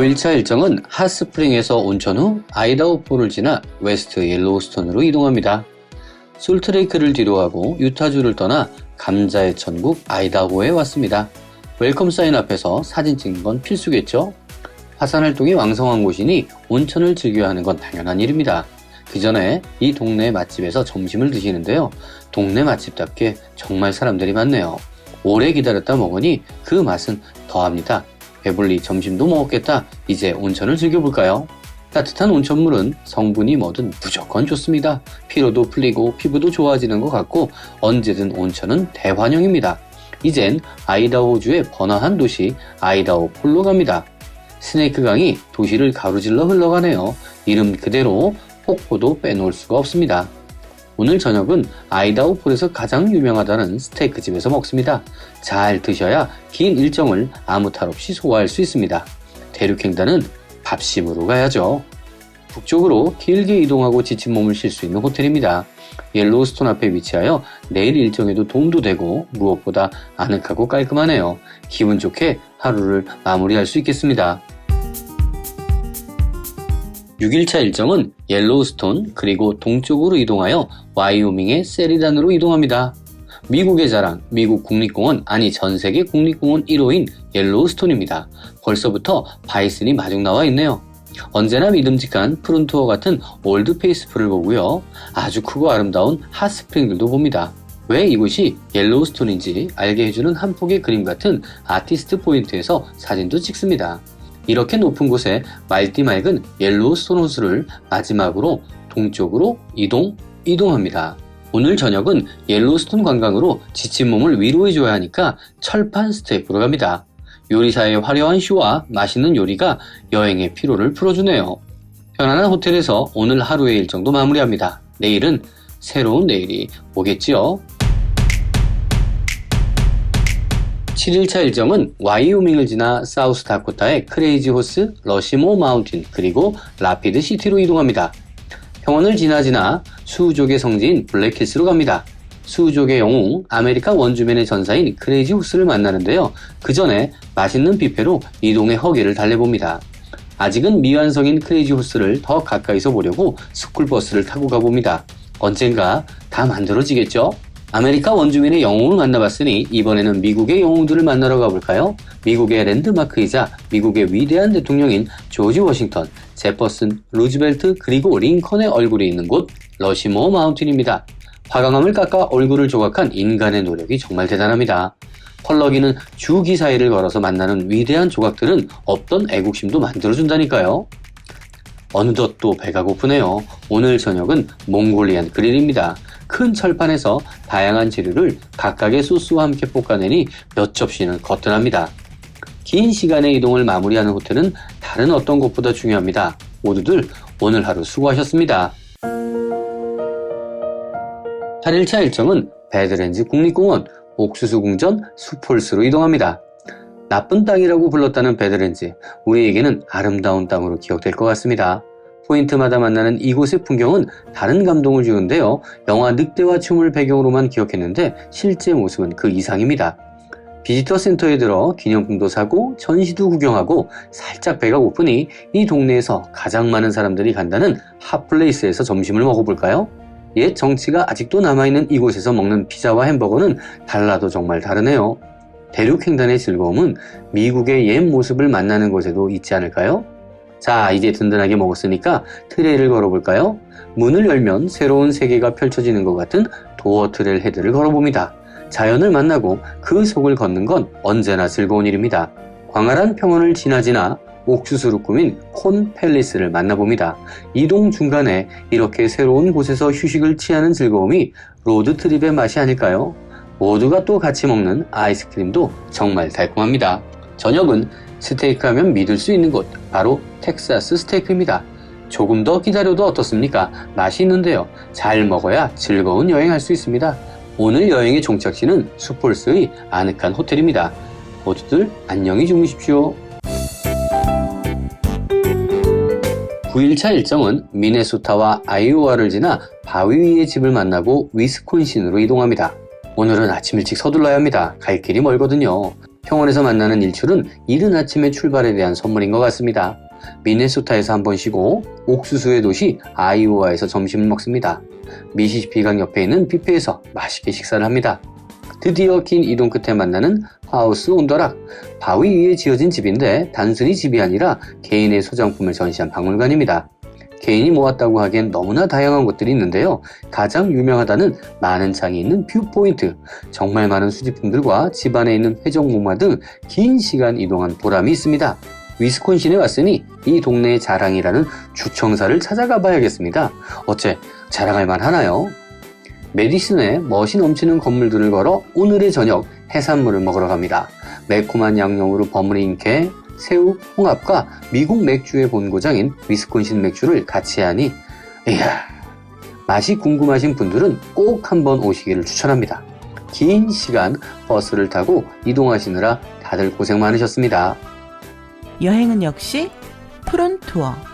5일차 일정은 핫스프링에서 온천 후 아이다호포를 지나 웨스트 옐로우스톤으로 이동합니다. 솔트레이크를 뒤로하고 유타주를 떠나 감자의 천국 아이다호에 왔습니다. 웰컴 사인 앞에서 사진 찍는 건 필수겠죠? 화산 활동이 왕성한 곳이니 온천을 즐겨야 하는 건 당연한 일입니다. 그 전에 이 동네 맛집에서 점심을 드시는데요. 동네 맛집답게 정말 사람들이 많네요. 오래 기다렸다 먹으니 그 맛은 더합니다. 배불리 점심도 먹었겠다. 이제 온천을 즐겨볼까요? 따뜻한 온천물은 성분이 뭐든 무조건 좋습니다. 피로도 풀리고 피부도 좋아지는 것 같고 언제든 온천은 대환영입니다. 이젠 아이다호주의 번화한 도시 아이다호 폴로 갑니다. 스네이크 강이 도시를 가로질러 흘러가네요. 이름 그대로 폭포도 빼놓을 수가 없습니다. 오늘 저녁은 아이다호 폴에서 가장 유명하다는 스테이크 집에서 먹습니다. 잘 드셔야 긴 일정을 아무 탈 없이 소화할 수 있습니다. 대륙횡단은 밥심으로 가야죠. 북쪽으로 길게 이동하고 지친 몸을 쉴 수 있는 호텔입니다. 옐로우스톤 앞에 위치하여 내일 일정에도 도움도 되고 무엇보다 아늑하고 깔끔하네요. 기분 좋게 하루를 마무리할 수 있겠습니다. 6일차 일정은 옐로우스톤 그리고 동쪽으로 이동하여 와이오밍의 세리단으로 이동합니다. 미국의 자랑, 미국 국립공원, 아니 전 세계 국립공원 1호인 옐로우스톤입니다. 벌써부터 바이슨이 마중 나와 있네요. 언제나 믿음직한 푸른 투어 같은 올드 페이스풀을 보고요. 아주 크고 아름다운 핫스프링들도 봅니다. 왜 이곳이 옐로우스톤인지 알게 해주는 한 폭의 그림 같은 아티스트 포인트에서 사진도 찍습니다. 이렇게 높은 곳에 맑디 맑은 옐로우 스톤 호수를 마지막으로 동쪽으로 이동, 이동합니다. 오늘 저녁은 옐로우스톤 관광으로 지친 몸을 위로해줘야 하니까 철판 스테이프로 갑니다. 요리사의 화려한 쇼와 맛있는 요리가 여행의 피로를 풀어주네요. 편안한 호텔에서 오늘 하루의 일정도 마무리합니다. 내일은 새로운 내일이 오겠지요. 7일차 일정은 와이오밍을 지나 사우스 다코타의 크레이지 호스, 러시모 마운틴, 그리고 라피드 시티로 이동합니다. 평원을 지나 지나 수족의 성지인 블랙힐스로 갑니다. 수족의 영웅, 아메리카 원주민의 전사인 크레이지 호스를 만나는데요. 그 전에 맛있는 뷔페로 이동의 허기를 달래봅니다. 아직은 미완성인 크레이지 호스를 더 가까이서 보려고 스쿨버스를 타고 가봅니다. 언젠가 다 만들어지겠죠? 아메리카 원주민의 영웅을 만나봤으니 이번에는 미국의 영웅들을 만나러 가볼까요? 미국의 랜드마크이자 미국의 위대한 대통령인 조지 워싱턴, 제퍼슨, 루즈벨트 그리고 링컨의 얼굴이 있는 곳 러시모 마운틴입니다. 화강암을 깎아 얼굴을 조각한 인간의 노력이 정말 대단합니다. 펄럭이는 주기 사이를 걸어서 만나는 위대한 조각들은 없던 애국심도 만들어준다니까요. 어느덧 또 배가 고프네요. 오늘 저녁은 몽골리안 그릴입니다. 큰 철판에서 다양한 재료를 각각의 소스와 함께 볶아내니 몇 접시는 거뜬합니다. 긴 시간의 이동을 마무리하는 호텔은 다른 어떤 곳보다 중요합니다. 모두들 오늘 하루 수고하셨습니다. 8일차 일정은 베드렌즈 국립공원 옥수수 궁전 수폴스로 이동합니다. 나쁜 땅이라고 불렀다는 베드렌즈, 우리에게는 아름다운 땅으로 기억될 것 같습니다. 포인트마다 만나는 이곳의 풍경은 다른 감동을 주는데요. 영화 늑대와 춤을 배경으로만 기억했는데 실제 모습은 그 이상입니다. 비지터 센터에 들어 기념품도 사고 전시도 구경하고 살짝 배가 고프니 이 동네에서 가장 많은 사람들이 간다는 핫플레이스에서 점심을 먹어볼까요? 옛 정치가 아직도 남아있는 이곳에서 먹는 피자와 햄버거는 달라도 정말 다르네요. 대륙 횡단의 즐거움은 미국의 옛 모습을 만나는 곳에도 있지 않을까요? 자, 이제 든든하게 먹었으니까 트레이를 걸어볼까요? 문을 열면 새로운 세계가 펼쳐지는 것 같은 도어 트레일 헤드를 걸어봅니다. 자연을 만나고 그 속을 걷는 건 언제나 즐거운 일입니다. 광활한 평원을 지나지나 옥수수로 꾸민 콘 팰리스를 만나봅니다. 이동 중간에 이렇게 새로운 곳에서 휴식을 취하는 즐거움이 로드트립의 맛이 아닐까요? 모두가 또 같이 먹는 아이스크림도 정말 달콤합니다. 저녁은 스테이크 하면 믿을 수 있는 곳, 바로 텍사스 스테이크입니다. 조금 더 기다려도 어떻습니까? 맛이 있는데요. 잘 먹어야 즐거운 여행할 수 있습니다. 오늘 여행의 종착지는 수폴스의 아늑한 호텔입니다. 모두들 안녕히 주무십시오. 9일차 일정은 미네소타와 아이오와를 지나 바위 위의 집을 만나고 위스콘신으로 이동합니다. 오늘은 아침 일찍 서둘러야 합니다. 갈 길이 멀거든요. 평원에서 만나는 일출은 이른 아침의 출발에 대한 선물인 것 같습니다. 미네소타에서 한 번 쉬고 옥수수의 도시 아이오와에서 점심을 먹습니다. 미시시피강 옆에 있는 뷔페에서 맛있게 식사를 합니다. 드디어 긴 이동 끝에 만나는 하우스 온더락. 바위 위에 지어진 집인데 단순히 집이 아니라 개인의 소장품을 전시한 박물관입니다. 개인이 모았다고 하기엔 너무나 다양한 곳들이 있는데요. 가장 유명하다는 많은 창이 있는 뷰포인트. 정말 많은 수집품들과 집 안에 있는 회전목마 등 긴 시간 이동한 보람이 있습니다. 위스콘신에 왔으니 이 동네의 자랑이라는 주청사를 찾아가 봐야겠습니다. 어째 자랑할 만 하나요? 메디슨의 멋이 넘치는 건물들을 걸어 오늘의 저녁 해산물을 먹으러 갑니다. 매콤한 양념으로 버무린 게, 새우, 홍합과 미국 맥주의 본고장인 위스콘신 맥주를 같이 하니 이야 맛이 궁금하신 분들은 꼭 한번 오시기를 추천합니다. 긴 시간 버스를 타고 이동하시느라 다들 고생 많으셨습니다. 여행은 역시 프론투어